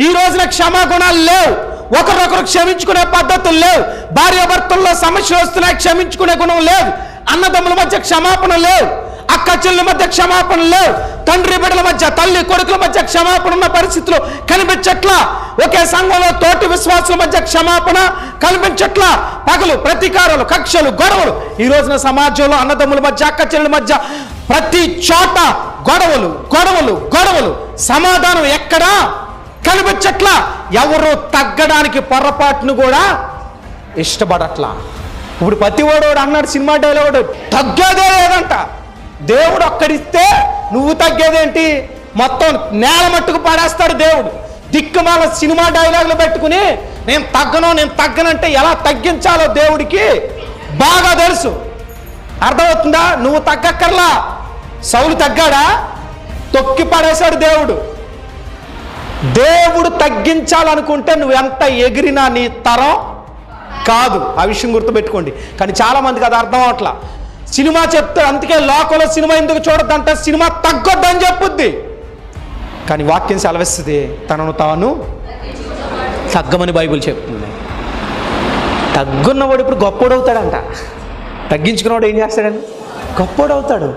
ఈ రోజున క్షమాగుణాలు లేవు. ఒకరొకరు క్షమించుకునే పద్ధతులు లేవు. భార్యాభర్తల్లో సమస్యలు వస్తున్నాయి క్షమించుకునే గుణం లేదు. అన్నదమ్ముల మధ్య క్షమాపణ లేవు. అక్క చెల్లెల మధ్య క్షమాపణ లేవు. తండ్రి బిడ్డల మధ్య తల్లి కొడుకుల మధ్య క్షమాపణ ఉన్న పరిస్థితులు కనిపించట్లా. ఒకే సంఘంలో తోటి విశ్వాసుల మధ్య క్షమాపణ కనిపించట్లా. పగలు ప్రతీకారాలు కక్షలు గొడవలు. ఈ రోజున సమాజంలో అన్నదమ్ముల మధ్య అక్క చెల్లెల మధ్య ప్రతి చోట గొడవలు గొడవలు గొడవలు. సమాధానం ఎక్కడా కనిపించట్లా ఎవరు తగ్గడానికి పొరపాటును కూడా ఇష్టపడట్లా. ఇప్పుడు ప్రతివాడు అన్నాడు సినిమా డైలాగ్ తగ్గేదే లేదంట. దేవుడు ఒక్కడిస్తే నువ్వు తగ్గేదేంటి? మొత్తం నేల మట్టుకు పడేస్తాడు దేవుడు. దిక్కుమాల సినిమా డైలాగులు పెట్టుకుని నేను తగ్గను నేను తగ్గనంటే ఎలా తగ్గించాలో దేవుడికి బాగా తెలుసు. అర్థమవుతుందా? నువ్వు తగ్గక్కర్లా. సౌలు తగ్గాడా? తొక్కి పడేశాడు దేవుడు. దేవుడు తగ్గించాలనుకుంటే నువ్వు ఎంత ఎగిరినా నీ తరం కాదు. ఆ విషయం గుర్తుపెట్టుకోండి. కానీ చాలా మందికి అది అర్థం అవట్లా. సినిమా చెప్తే అందుకే లోకంలో సినిమా ఎందుకు చూడద్దంటే సినిమా తగ్గొద్దని చెప్పుద్ది. కానీ వాక్యం సెలవిస్తుంది తనను తాను తగ్గమని బైబిల్ చెప్తుంది. తగ్గున్నవాడు ఇప్పుడు గొప్పోడవుతాడంట. తగ్గించుకున్నవాడు ఏం చేస్తాడని? గొప్పోడవుతాడు.